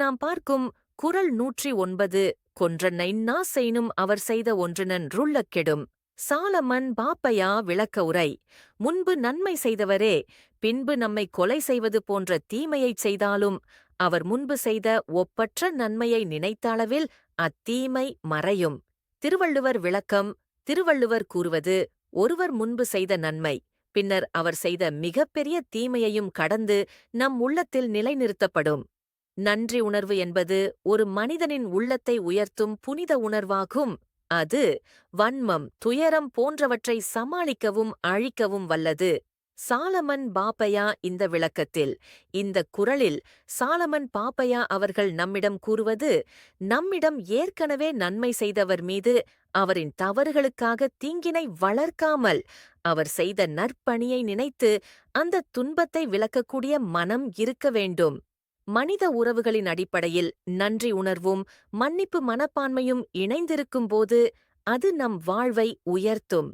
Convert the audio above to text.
நாம் பார்க்கும் குறள் நூற்றி ஒன்பது கொன்றனை நா செய்னும் அவர் செய்த ஒன்றுனன் ருள்ளக் கெடும் சாலமன் பாப்பையா விளக்க உரை. முன்பு நன்மை செய்தவரே பின்பு நம்மை கொலை செய்வது போன்ற தீமையைச் செய்தாலும் அவர் முன்பு செய்த ஒப்பற்ற நன்மையை நினைத்த அளவில் அத்தீமை மறையும். திருவள்ளுவர் விளக்கம். திருவள்ளுவர் கூறுவது ஒருவர் முன்பு செய்த நன்மை பின்னர் அவர் செய்த மிகப்பெரிய தீமையையும் கடந்து நம் உள்ளத்தில் நிலைநிறுத்தப்படும். நன்றி உணர்வு என்பது ஒரு மனிதனின் உள்ளத்தை உயர்த்தும் புனித உணர்வாகும். அது வன்மம் துயரம் போன்றவற்றை சமாளிக்கவும் அழிக்கவும் வல்லது. சாலமன் பாப்பையா இந்த விளக்கத்தில். இந்த குறளில் சாலமன் பாப்பையா அவர்கள் நம்மிடம் கூறுவது நம்மிடம் ஏற்கனவே நன்மை செய்தவர் மீது அவரின் தவறுகளுக்காக தீங்கினை வளர்க்காமல் அவர் செய்த நற்பணியை நினைத்து அந்த துன்பத்தை விளக்கக்கூடிய மனம் இருக்க வேண்டும். மனித உறவுகளின் அடிப்படையில் நன்றி உணர்வும் மன்னிப்பு மனப்பான்மையும் இணைந்திருக்கும் போது அது நம் வாழ்வை உயர்த்தும்.